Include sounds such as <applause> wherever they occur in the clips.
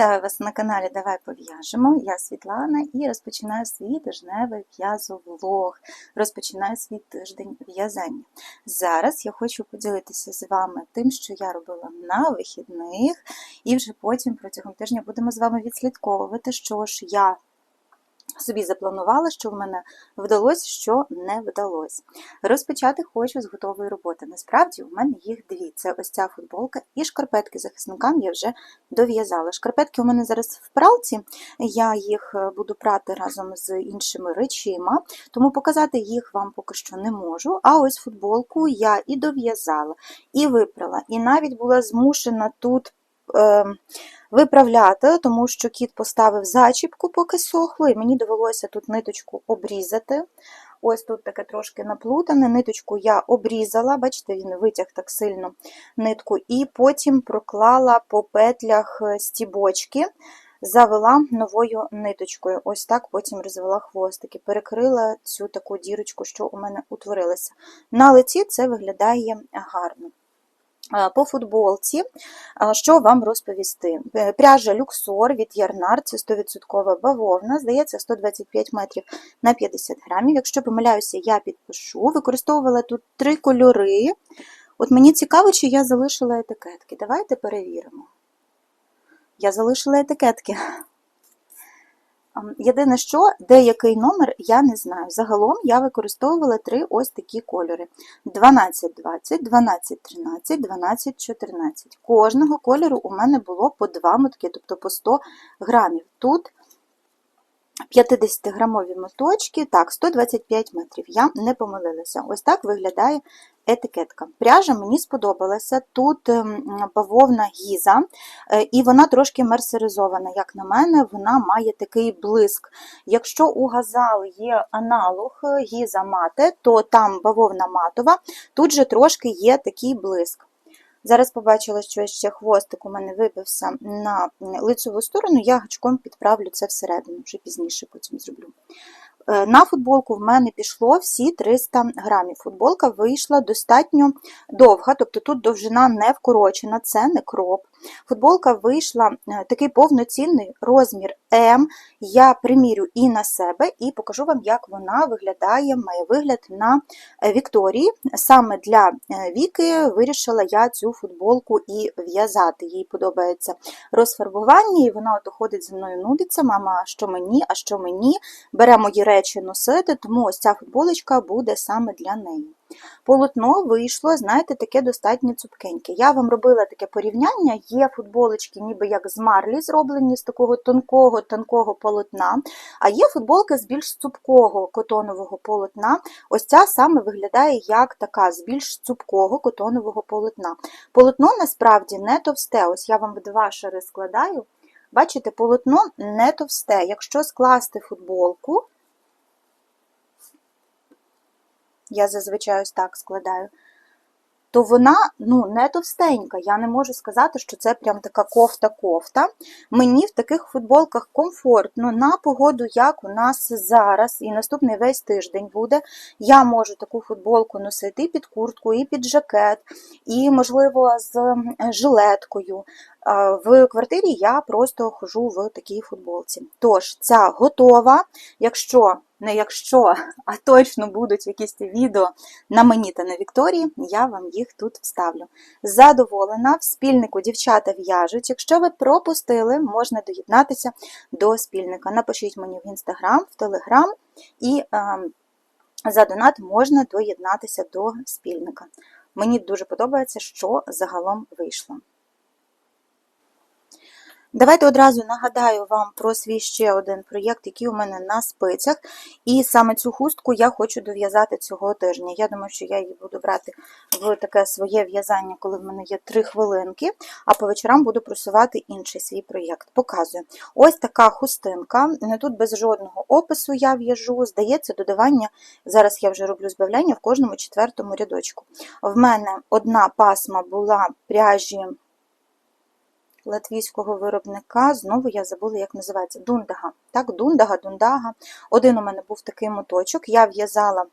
Вітаю вас на каналі Давай пов'яжемо. Я Світлана і розпочинаю свій тижневий в'язовлог. Розпочинаю свій тиждень в'язання. Зараз я хочу поділитися з вами тим, що я робила на вихідних, і вже потім протягом тижня будемо з вами відслідковувати, що ж я собі запланувала, що в мене вдалося, що не вдалося. Розпочати хочу з готової роботи. Насправді, у мене їх дві: це ось ця футболка і шкарпетки захисникам я вже дов'язала. Шкарпетки у мене зараз в пралці, я їх е, буду прати разом з іншими речима, тому показати їх вам поки що не можу. А ось футболку я і дов'язала, і випрала, і навіть була змушена тут. Е виправляти, тому що кіт поставив зачіпку, поки сохло, і мені довелося тут ниточку обрізати. Ось тут таке трошки наплутане. Ниточку я обрізала, бачите, він витяг так сильно нитку, і потім проклала по петлях е, стібочки, завела новою ниточкою. Ось так потім розвела хвостики, перекрила цю таку дірочку, що у мене утворилася. На лиці це виглядає гарно. По футболці, що вам розповісти? Е, пряжа Люксор від Ярнар, це 100% бавовна, здається, 125 метрів на 50 грамів. Якщо помиляюся, я підпишу. Використовувала тут три кольори. От мені цікаво, чи я залишила етикетки. Давайте перевіримо. Я залишила етикетки. Єдине, що деякий номер я не знаю. Загалом я використовувала три ось такі кольори: 1220, 1213, 1214. Кожного кольору у мене було по два мотки, тобто по 100 грамів. Тут 50-грамові моточки, так, 125 метрів. Я не помилилася. Ось так виглядає етикетка. Пряжа мені сподобалася. Тут ем, бавовна гіза, е, і вона трошки мерсеризована, як на мене, вона має такий блиск. Якщо у газал є аналог е, гіза мате, то там бавовна матова, тут же трошки є такий блиск. Зараз побачила, що ще хвостик у мене вибився на лицеву сторону, я гачком підправлю це всередину, вже пізніше потім зроблю. Е, на футболку в мене пішло всі 300 грамів. Футболка вийшла достатньо довга, тобто тут довжина не вкорочена, це не кроп. Футболка вийшла е, такий повноцінний розмір М. Я примірю і на себе, і покажу вам, як вона виглядає, має вигляд на е, Вікторії. Саме для е, Віки вирішила я цю футболку і в'язати. Їй подобається розфарбування, і вона от ходить зі мною нудиться. Мама, що мені, а що мені? Бере мої речі носити, тому ось ця футболочка буде саме для неї. Полотно вийшло, знаєте, таке достатньо цупкеньке. Я вам робила таке порівняння, є футболочки, ніби як з марлі, зроблені з такого тонкого тонкого полотна, а є футболка з більш цупкого котонового полотна. Ось ця саме виглядає як така з більш цупкого котонового полотна. Полотно насправді не товсте. Ось я вам два шари складаю. Бачите, полотно не товсте. Якщо скласти футболку, я зазвичай ось так складаю, то вона ну, не товстенька. Я не можу сказати, що це прям така кофта-кофта. Мені в таких футболках комфортно на погоду, як у нас зараз, і наступний весь тиждень буде. Я можу таку футболку носити і під куртку, і під жакет, і, можливо, з жилеткою. В квартирі я просто хожу в такій футболці. Тож, ця готова. Якщо не якщо, <laughs> а точно будуть якісь відео на мені та на Вікторії, я вам їх тут вставлю. Задоволена, в спільнику дівчата в'яжуть. Якщо ви пропустили, можна доєднатися до спільника. Напишіть мені в інстаграм, в телеграм, і е, за донат можна доєднатися до спільника. Мені дуже подобається, що загалом вийшло. Давайте одразу нагадаю вам про свій ще один проєкт, який у мене на спицях. І саме цю хустку я хочу дов'язати цього тижня. Я думаю, що я її буду брати в таке своє в'язання, коли в мене є 3 хвилинки, а по вечорам буду просувати інший свій проєкт. Показую. Ось така хустинка. Тут без жодного опису я в'яжу. Здається, додавання, зараз я вже роблю збавляння в кожному четвертому рядочку. В мене одна пасма була пряжі латвійського виробника, знову я забула, як називається, дундага. Так, дундага, дундага. Один у мене був такий моточок, я в'язала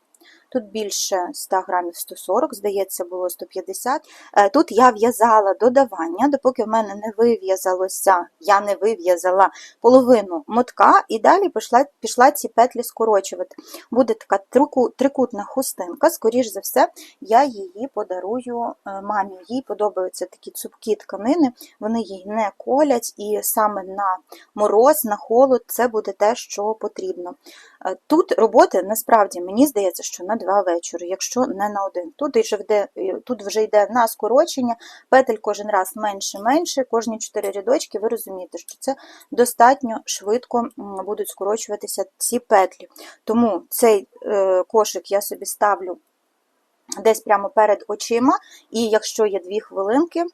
Тут більше 100 грамів 140, здається, було 150. Е, Тут я в'язала додавання, допоки в мене не вив'язалося, я не вив'язала половину мотка, і далі пішла, пішла ці петлі скорочувати. Буде така трику- трикутна хустинка, скоріш за все, я її подарую е, мамі. Їй подобаються такі цупкі тканини, вони їй не колять, і саме на мороз, на холод це буде те, що потрібно. Е, Тут роботи насправді мені здається, що на два вечори, якщо не на один. Тут вже йде, тут вже йде на скорочення, петель кожен раз менше-менше, кожні чотири рядочки, ви розумієте, що це достатньо швидко будуть скорочуватися ці петлі. Тому цей е, кошик я собі ставлю десь прямо перед очима, і якщо є дві хвилинки,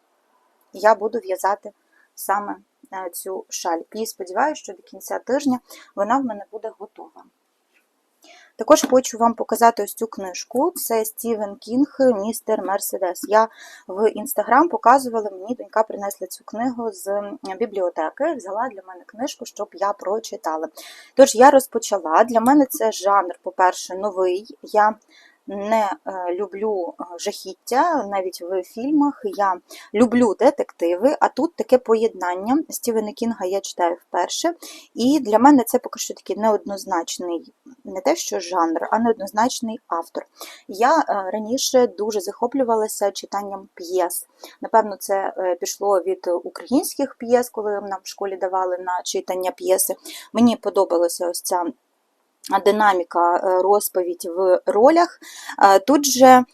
я буду в'язати саме е, цю шаль. І сподіваюся, що до кінця тижня вона в мене буде готова. Також хочу вам показати ось цю книжку. Це Стівен Кінг, містер Мерседес. Я в інстаграм показувала, мені донька принесла цю книгу з бібліотеки, взяла для мене книжку, щоб я прочитала. Тож я розпочала. Для мене це жанр, по-перше, новий. Я не е, люблю е, жахіття, навіть в фільмах. Я люблю детективи, а тут таке поєднання. Стівена Кінга я читаю вперше. І для мене це поки що такий неоднозначний, не те, що жанр, а неоднозначний автор. Я е, раніше дуже захоплювалася читанням п'єс. Напевно, це пішло від українських п'єс, коли нам в школі давали на читання п'єси. Мені подобалася ось ця динаміка е, розповідь в ролях. Е, Тут же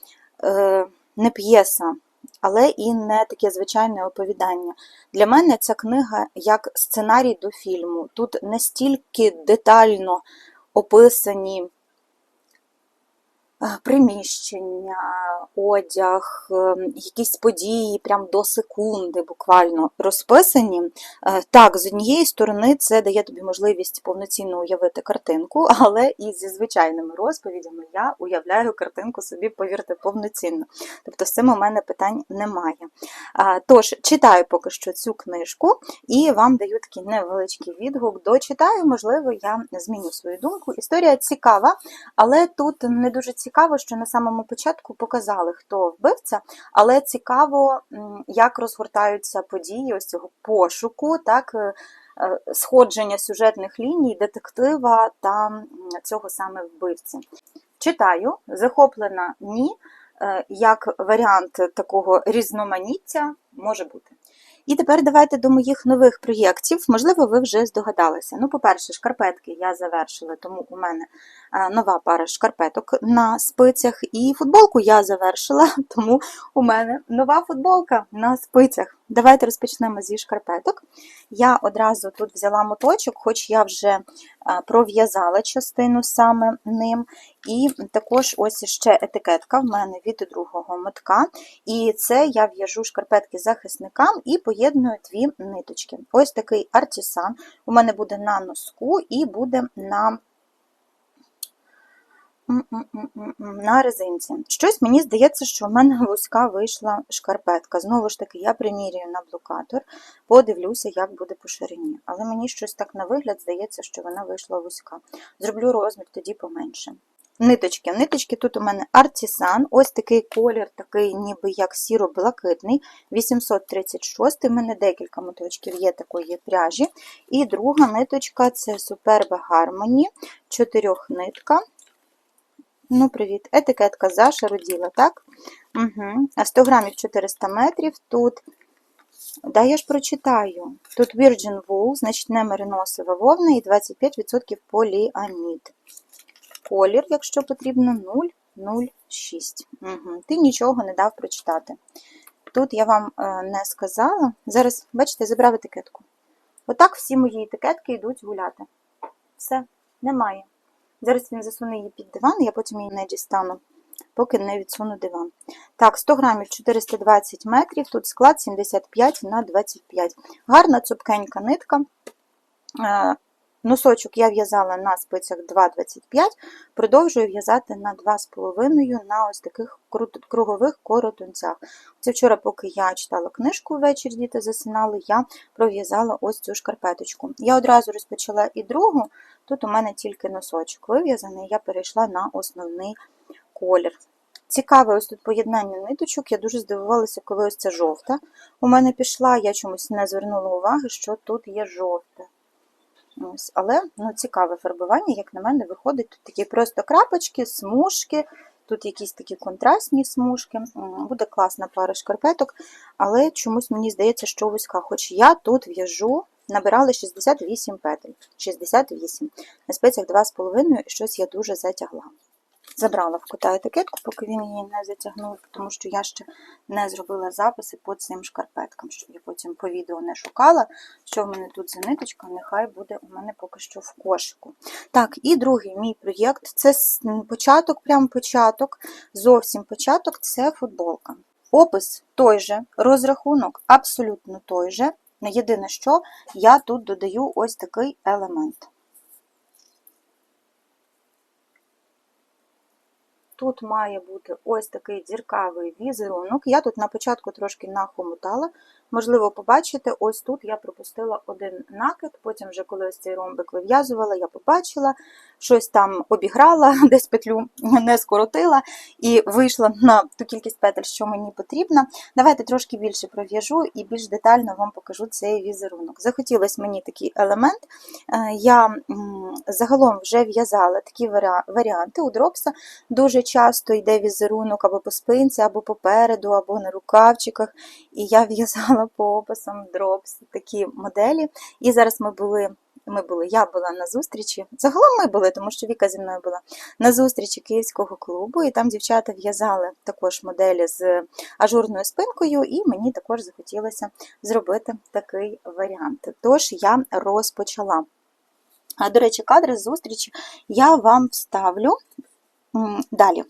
е, не п'єса, але і не таке звичайне оповідання. Для мене ця книга як сценарій до фільму. Тут настільки детально описані приміщення, одяг, е, якісь події прям до секунди буквально розписані. Е, Так, з однієї сторони це дає тобі можливість повноцінно уявити картинку, <laughs> але і зі звичайними розповідями я уявляю картинку собі, повірте, повноцінно. Тобто з цим у мене питань немає. Тож, читаю поки що цю книжку і вам даю такий невеличкий відгук. Дочитаю, можливо, я зміню свою думку. Історія цікава, але тут не дуже цікаво, що на самому початку показали, хто вбивця, але цікаво, як розгортаються події ось цього пошуку, так, е, е, сходження сюжетних ліній, детектива та цього саме вбивці. Читаю, захоплена ні, е, як варіант такого різноманіття може бути. І тепер давайте до моїх нових проєктів. Можливо, ви вже здогадалися. Ну, по-перше, шкарпетки я завершила, тому у мене нова пара шкарпеток на спицях. І футболку я завершила, <laughs> тому у мене нова футболка на спицях. Давайте розпочнемо зі шкарпеток. Я одразу тут взяла моточок, хоч я вже е, пров'язала частину саме ним. І також ось ще етикетка в мене від другого мотка. І це я в'яжу шкарпетки захисникам і поєдную дві ниточки. Ось такий артисан у мене буде на носку і буде на на резинці. Щось мені здається, що в мене <laughs> вузька вийшла шкарпетка. Знову ж таки, я примірюю на блокатор, подивлюся, як буде по ширині. Але мені щось так на вигляд здається, що вона вийшла вузька. Зроблю розмір тоді поменше. Ниточки. Ниточки тут у мене артисан, ось такий колір, такий ніби як сіро-блакитний, 836 У мене декілька моточків є такої пряжі. І друга ниточка це Superbe Harmony, чотирьохнитка. Ну, привіт. Етикетка зашароділа, так? Угу. А 100 грамів 400 метрів. Тут, да, я ж прочитаю. Тут Virgin Wool, значить, не мериносова вовна і 25% поліамід. Колір, якщо потрібно, 0,06. Угу. Ти нічого не дав прочитати. Тут я вам е, не сказала. Зараз, бачите, забрав етикетку. Отак всі мої етикетки йдуть гуляти. Все, немає. Зараз він засуне її під диван, я потім її не дістану, поки не відсуну диван. Так, 100 грамів 420 метрів, тут склад 75 на 25. Гарна цупкенька нитка. Носочок я в'язала на спицях 2,25, продовжую в'язати на 2,5 на ось таких кругових коротунцях. Це вчора, поки я читала книжку ввечері, діти засинали, я пров'язала ось цю шкарпеточку. Я одразу розпочала і другу, тут у мене тільки носочок вив'язаний, я перейшла на основний колір. Цікаве ось тут поєднання ниточок. Я дуже здивувалася, коли ось ця жовта. У мене пішла, я чомусь не звернула уваги, що тут є жовте. Ось, але ну, цікаве фарбування, як на мене, виходить тут такі просто крапочки, смужки, тут якісь такі контрастні смужки. Буде класна пара шкарпеток, але чомусь мені здається, що вузька. Хоч я тут в'яжу, набирала 68 петель. 68. На спецях 2,5 і щось я дуже затягла. Забрала в кота етикетку, поки він її не затягнув, тому що я ще не зробила записи по цим шкарпеткам, щоб я потім по відео не шукала, що в мене тут за ниточка, нехай буде у мене поки що в кошику. Так, і другий мій проєкт це початок, прям початок, зовсім початок це футболка. Опис той же, розрахунок абсолютно той же. Єдине, що я тут додаю ось такий елемент. Тут має бути ось такий дзіркавий візерунок. Я тут на початку трошки нахомутала. Можливо, побачите, ось тут я пропустила один накид, потім, вже коли ось цей ромбик вив'язувала, я побачила, щось там обіграла, <laughs> десь петлю не скоротила і вийшла на ту кількість петель, що мені потрібно. Давайте трошки більше пров'яжу і більш детально вам покажу цей візерунок. Захотілося мені такий елемент. Е, Я загалом вже в'язала такі варіанти у дропса. Дуже часто йде візерунок або по спинці, або попереду, або на рукавчиках. І я <laughs> в'язала по описам дропс такі моделі. І зараз ми були. Ми були, я була на зустрічі. Загалом ми були, тому що Віка зі мною була на зустрічі київського клубу, і там дівчата в'язали також моделі з ажурною спинкою, і мені також захотілося зробити такий варіант. Тож я розпочала. До речі, кадри з зустрічі я вам вставлю далі.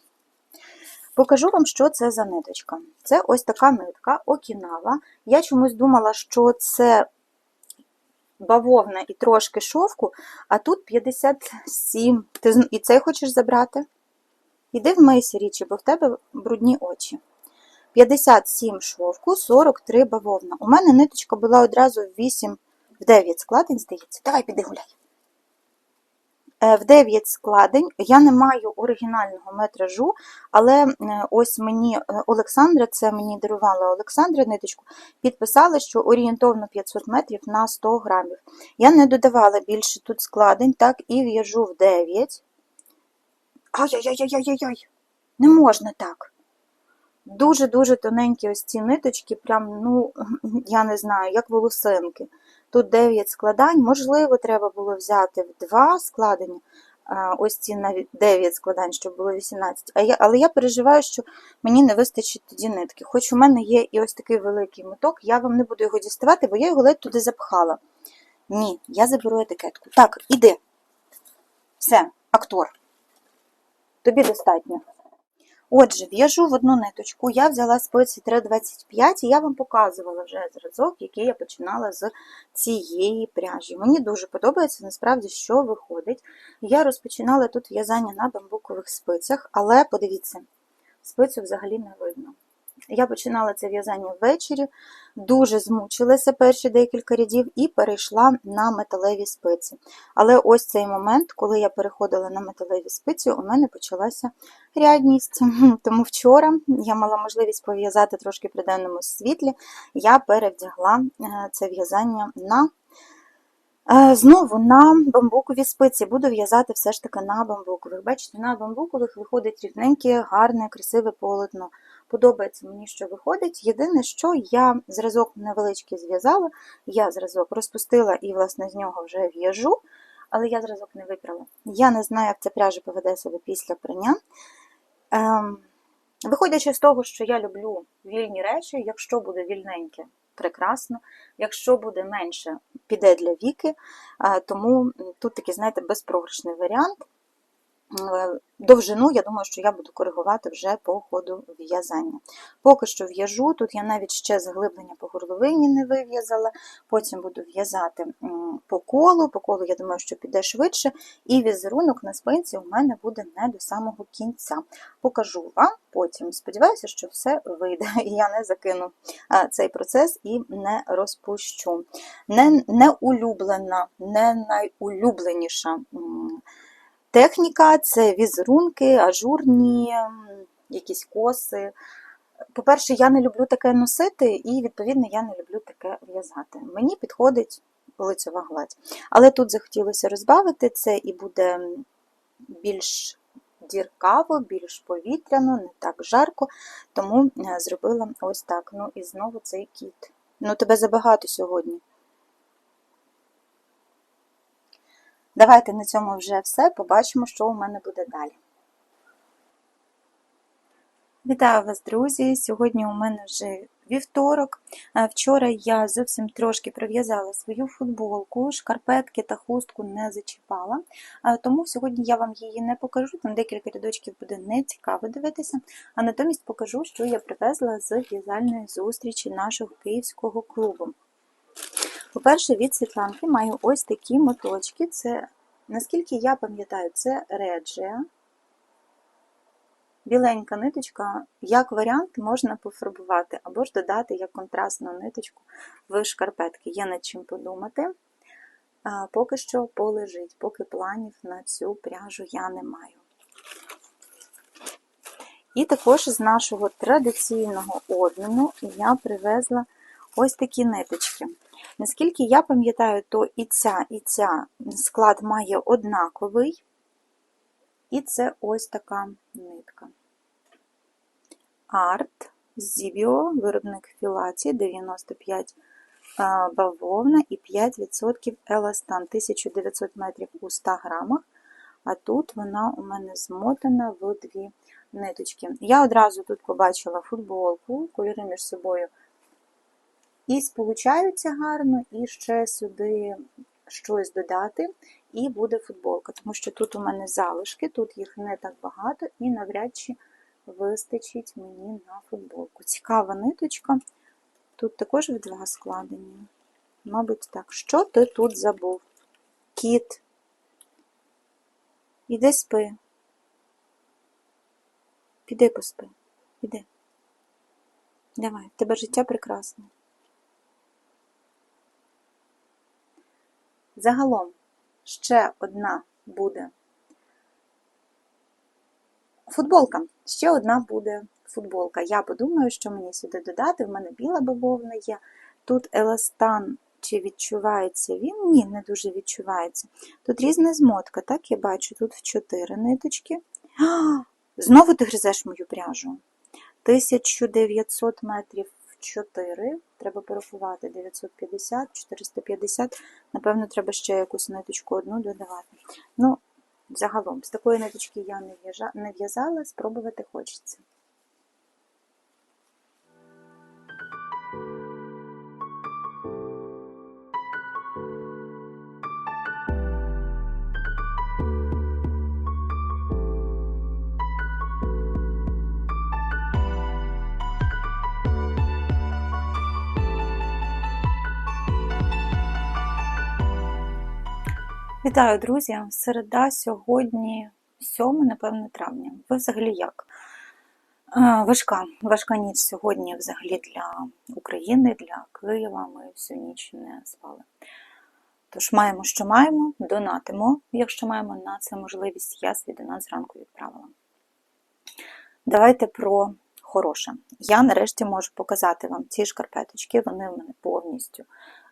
Покажу вам, що це за ниточка. Це ось така нитка Окінава. Я чомусь думала, що це бавовна і трошки шовку, а тут 57. Ти і цей хочеш забрати? Іди вмийся річі, бо в тебе брудні очі. 57 шовку, 43 бавовна. У мене ниточка була одразу в 8, в 9 складень, здається. Давай піди гуляй. Е, В 9 складень я не маю оригінального метражу, але е, ось мені е, Олександра, це мені дарувала Олександра ниточку, підписала, що орієнтовно 500 метрів на 100 грамів. Я не додавала більше тут складень, так і в'яжу в 9. Ай-яй-яй-яй-яй-яй! Не можна так. Дуже-дуже тоненькі ось ці ниточки, прям, ну, я не знаю, як волосинки. Тут 9 складань, можливо, треба було взяти в 2 складення, ось ці навіть 9 складань, щоб було 18. А я, але я переживаю, що мені не вистачить тоді нитки. Хоч у мене є і ось такий великий моток, я вам не буду його діставати, бо я його ледь туди запхала. Ні, я заберу етикетку. Так, іди. Все, актор. Тобі достатньо. Отже, в'яжу в одну ниточку, я взяла спиці 3,25 і я вам показувала вже зразок, який я починала з цієї пряжі. Мені дуже подобається, насправді, що виходить. Я розпочинала тут в'язання на бамбукових спицях, але подивіться, спицю взагалі не видно. Я починала це в'язання ввечері, дуже змучилася перші декілька рядів і перейшла на металеві спиці. Але ось цей момент, коли я переходила на металеві спиці, у мене почалася рядність. <laughs> Тому вчора я мала можливість пов'язати трошки при денному світлі, я перевдягла е, це в'язання на Е, Знову на бамбукові спиці буду в'язати все ж таки на бамбукових. Бачите, на бамбукових виходить рівненьке, гарне, красиве полотно. Подобається мені, що виходить. Єдине, що я зразок невеличкий зв'язала, я зразок розпустила і, власне, з нього вже в'яжу, але я зразок не випрала. Я не знаю, як ця пряжа поведе себе після прання. Ем, виходячи з того, що я люблю вільні речі, якщо буде вільненьке, прекрасно. Якщо буде менше, піде для віки. А, Тому тут такий, знаєте, безпрограшний варіант. Е, Довжину, я думаю, що я буду коригувати вже по ходу в'язання. Поки що в'яжу, тут я навіть ще заглиблення по горловині не вив'язала, потім буду в'язати по колу, по колу, я думаю, що піде швидше, і візерунок на спинці у мене буде не до самого кінця. Покажу вам потім. Сподіваюся, що все вийде, <laughs> і я не закину цей процес і не розпущу. Не, не улюблена, не найулюбленіша техніка, це візерунки, ажурні, якісь коси. По-перше, я не люблю таке носити, і, відповідно, я не люблю таке в'язати. Мені підходить лицьова гладь. Але тут захотілося розбавити це і буде більш діркаво, більш повітряно, не так жарко, тому е, зробила ось так. Ну і знову цей кіт. Ну, тебе забагато сьогодні. Давайте на цьому вже все. Побачимо, що у мене буде далі. Вітаю вас, друзі! Сьогодні у мене вже вівторок. Вчора я зовсім трошки прив'язала свою футболку, шкарпетки та хустку не зачіпала, тому сьогодні я вам її не покажу, там декілька рядочків буде не цікаво дивитися, а натомість покажу, що я привезла з в'язальної зустрічі нашого київського клубу. По-перше, від Світланки маю ось такі моточки. Це, наскільки я пам'ятаю, це реджія. Біленька ниточка, як варіант, можна пофарбувати, або ж додати як контрастну ниточку в шкарпетки. Є над чим подумати. Поки що полежить, поки планів на цю пряжу я не маю. І також з нашого традиційного обміну я привезла ось такі ниточки. Наскільки я пам'ятаю, то і ця, і ця склад має однаковий, і це ось така нитка. Арт Зібіо, виробник філаті 95 бавовна і 5% еластан 1900 метрів у 100 грамах. А тут вона у мене змотана в дві ниточки. Я одразу тут побачила футболку, кольори між собою і сполучаються гарно, і ще сюди щось додати, і буде футболка. Тому що тут у мене залишки, тут їх не так багато, і навряд чи вистачить мені на футболку. Цікава ниточка. Тут також в два складені. Мабуть, так. Що ти тут забув? Кіт. Іди спи. Піди поспи. Іди. Давай, в тебе життя прекрасне. Загалом ще одна буде футболка. Ще одна буде футболка. Я подумаю, що мені сюди додати. В мене біла бавовна є. Тут еластан. Чи відчувається він? Ні, не дуже відчувається. Тут різна змотка, так, я бачу, тут в 4 ниточки. А, <gasps> Знову ти гризеш мою пряжу. 1900 метрів 4, треба порахувати 950, 450, напевно, треба ще якусь ниточку одну додавати. Ну, загалом, з такої ниточки я не в'язала, спробувати хочеться. Вітаю, друзі! Середа сьогодні 7, напевно, травня. Ви взагалі як? Важка важка ніч сьогодні взагалі для України, для Києва. Ми всю ніч не спали. Тож маємо, що маємо, донатимо, якщо маємо на це можливість, я свій донат зранку відправила. Давайте про хороше. Я нарешті можу показати вам ці шкарпеточки, вони в мене повністю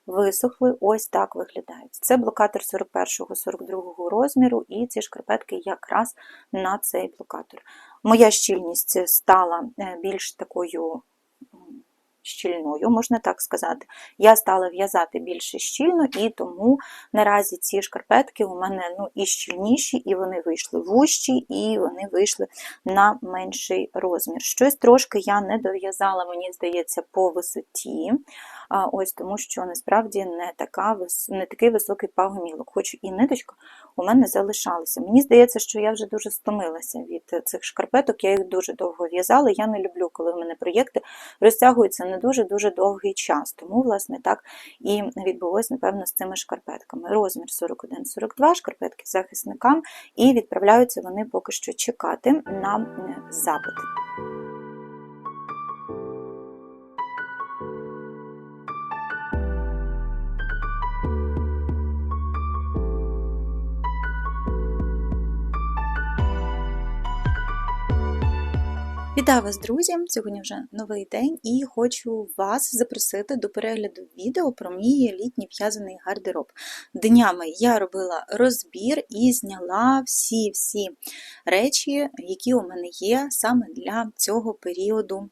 висохли, ось так виглядають. Це блокатор 41-42 розміру, і ці шкарпетки якраз на цей блокатор. Моя щільність стала е, більш такою щільною, можна так сказати. Я стала в'язати більше щільно, і тому наразі ці шкарпетки у мене ну, і щільніші, і вони вийшли вущі, і вони вийшли на менший розмір. Щось трошки я не дов'язала, мені здається, по висоті. Ось Тому що насправді не така, не такий високий пагомілок, хоч і ниточка у мене залишалася. Мені здається, що я вже дуже стомилася від цих шкарпеток, я їх дуже довго в'язала. Я не люблю, коли в мене проєкти розтягуються не дуже-дуже довгий час. Тому, власне, так і відбулося, напевно, з цими шкарпетками. Розмір 41-42 шкарпетки захисникам, і відправляються вони поки що чекати на запит. Вітаю вас, друзі! Сьогодні вже новий день і хочу вас запросити до перегляду відео про мій літній в'язаний гардероб. Днями я робила розбір і зняла всі-всі речі, які у мене є саме для цього періоду,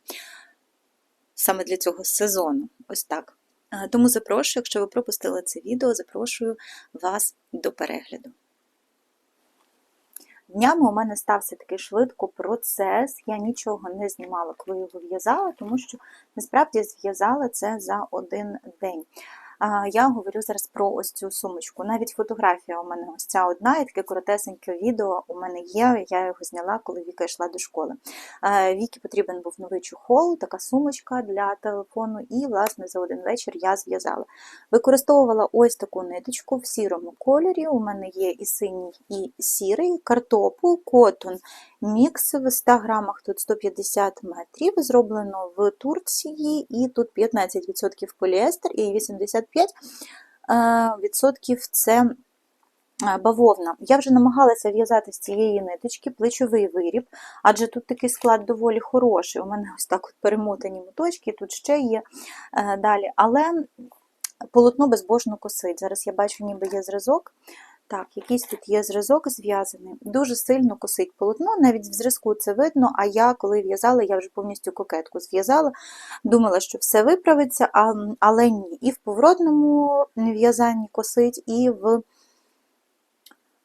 саме для цього сезону. Ось так. Е, Тому запрошую, якщо ви пропустили це відео, запрошую вас до перегляду. Днями у мене стався такий швидко процес. Я нічого не знімала, коли його в'язала, тому що насправді зв'язала це за один день. Я говорю зараз про ось цю сумочку. Навіть фотографія у мене ось ця одна, і таке коротесеньке відео у мене є. Я його зняла, коли Віка йшла до школи. Вікі потрібен був новий чохол, така сумочка для телефону, і, власне, за один вечір я зв'язала. Використовувала ось таку ниточку в сірому кольорі. У мене є і синій, і сірий, картопу, котон. Мікс в 100 грамах, тут 150 метрів, зроблено в Турції, і тут 15% поліестер і 85% це бавовна. Я вже намагалася в'язати з цієї ниточки плечовий виріб, адже тут такий склад доволі хороший. У мене ось так от перемотані моточки, тут ще є далі. Але полотно безбожно косить. Зараз я бачу, ніби є зразок. Так, якийсь тут є зразок зв'язаний. Дуже сильно косить полотно, навіть в зразку це видно, а я, коли в'язала, я вже повністю кокетку зв'язала, думала, що все виправиться, але ні. І в поворотному в'язанні косить, і в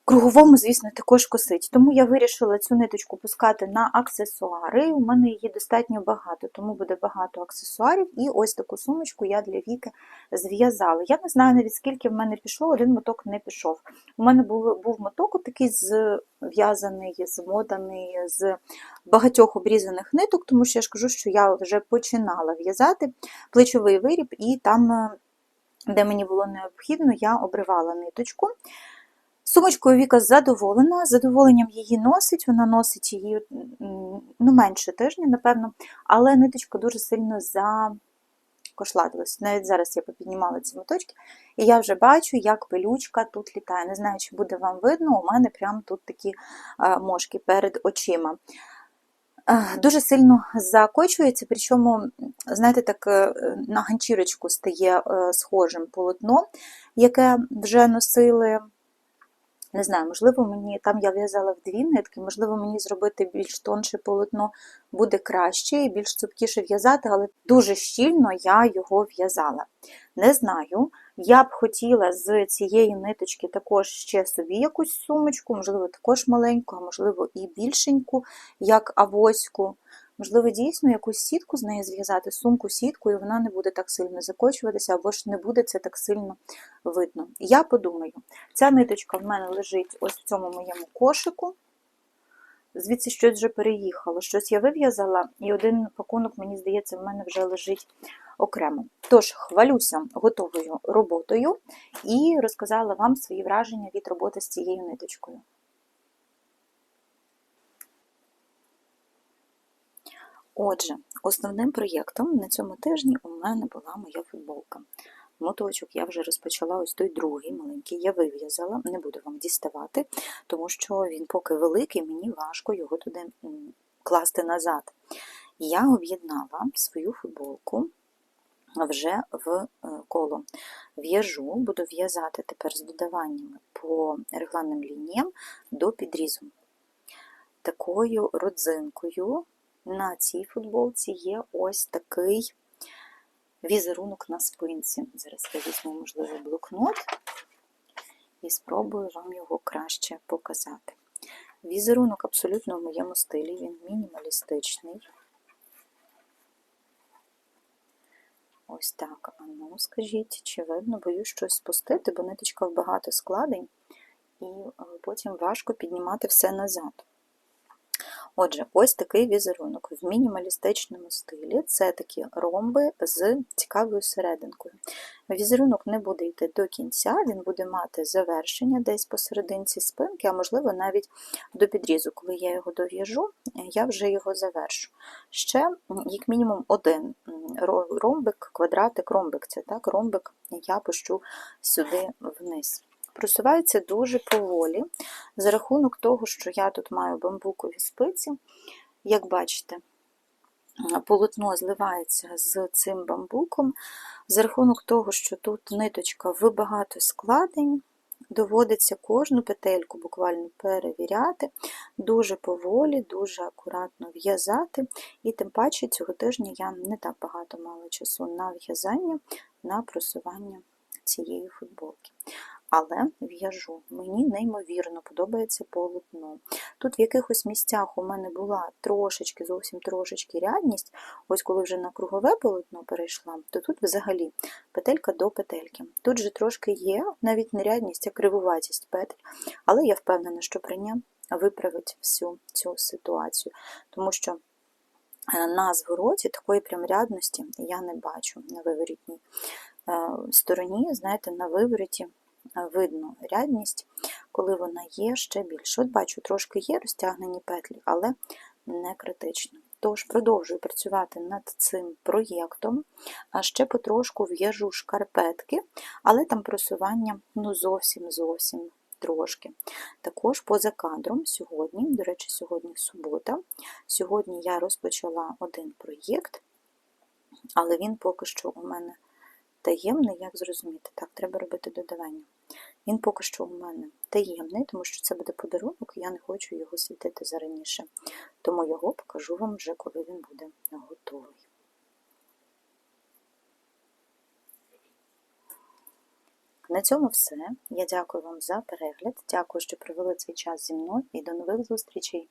круговому, звісно, також косить. Тому я вирішила цю ниточку пускати на аксесуари. У мене її достатньо багато, тому буде багато аксесуарів. І ось таку сумочку я для Віки зв'язала. Я не знаю навіть скільки в мене пішло, один моток не пішов. У мене був був моток такий зв'язаний, змотаний з багатьох обрізаних ниток, тому що я ж кажу, що я вже починала в'язати плечовий виріб, і там, де мені було необхідно, я обривала ниточку. Сумочкою Віка задоволена, з задоволенням її носить, вона носить її ну, менше тижня, напевно, але ниточка дуже сильно закошладилась. Навіть зараз я попіднімала ці моточки, і я вже бачу, як пилючка тут літає. Не знаю, чи буде вам видно, у мене прямо тут такі мошки перед очима. Дуже сильно закочується, причому, знаєте, так е, на ганчірочку стає е, схожим полотно, яке вже носили. Не знаю, можливо, мені там я в'язала в дві нитки, можливо, мені зробити більш тонше полотно буде краще і більш цупкіше в'язати, але дуже щільно я його в'язала. Не знаю. Я б хотіла з цієї ниточки також ще собі якусь сумочку, можливо, також маленьку, а можливо, і більшеньку, як авоську. Можливо, дійсно якусь сітку з нею зв'язати, сумку сітку, і вона не буде так сильно закочуватися, або ж не буде це так сильно видно. Я подумаю, ця ниточка в мене лежить ось в цьому моєму кошику. Звідси щось вже переїхало, щось я вив'язала, і один пакунок, мені здається, в мене вже лежить окремо. Тож, хвалюся готовою роботою і розказала вам свої враження від роботи з цією ниточкою. Отже, основним проєктом на цьому тижні у мене була моя футболка. Моточок я вже розпочала ось той другий маленький, я вив'язала, не буду вам діставати, тому що він поки великий, мені важко його туди класти назад. Я об'єднала свою футболку вже в е, коло. В'яжу, буду в'язати тепер з додаваннями по регланним лініям до підрізу. Такою родзинкою на цій футболці є ось такий візерунок на спинці. Зараз я візьму, можливо, блокнот і спробую вам його краще показати. Візерунок абсолютно в моєму стилі, він мінімалістичний. Ось так. А ну, скажіть, чи видно, боюсь щось спустити, бо ниточка в багато складень, і е, потім важко піднімати все назад. Отже, ось такий візерунок в мінімалістичному стилі. Це такі ромби з цікавою серединкою. Візерунок не буде йти до кінця, він буде мати завершення десь посерединці спинки, а можливо навіть до підрізу. Коли я його дов'яжу, я вже його завершу. Ще, як мінімум, один ромбик, квадратик, ромбик це так, ромбик я пущу сюди вниз просувається дуже поволі, за рахунок того, що я тут маю бамбукові спиці, як бачите, полотно зливається з цим бамбуком. За рахунок того, що тут ниточка в багато складень, доводиться кожну петельку буквально перевіряти, дуже поволі, дуже акуратно в'язати. І тим паче цього тижня я не так багато мала часу на в'язання, на просування цієї футболки. Але в'яжу, мені неймовірно подобається полотно. Тут в якихось місцях у мене була трошечки, зовсім трошечки рядність. Ось коли вже на кругове полотно перейшла, то тут взагалі петелька до петельки. Тут же трошки є навіть не рядність, а кривуватість петель, але я впевнена, що прийня виправить всю цю ситуацію, тому що е, на звороті такої прям рядності я не бачу на виворітній е, стороні, знаєте, на вивороті видно рядність, коли вона є ще більше. От бачу, трошки є розтягнені петлі, але не критично. Тож продовжую працювати над цим проєктом, а ще потрошку в'яжу шкарпетки, але там просування ну зовсім-зовсім трошки. Також поза кадром сьогодні, до речі, сьогодні субота. Сьогодні я розпочала один проєкт, але він поки що у мене таємний, як зрозуміти. Так, треба робити додавання. Він поки що у мене таємний, тому що це буде подарунок, і я не хочу його світити зараніше. Тому його покажу вам вже, коли він буде готовий. На цьому все. Я дякую вам за перегляд. Дякую, що провели цей час зі мною і до нових зустрічей!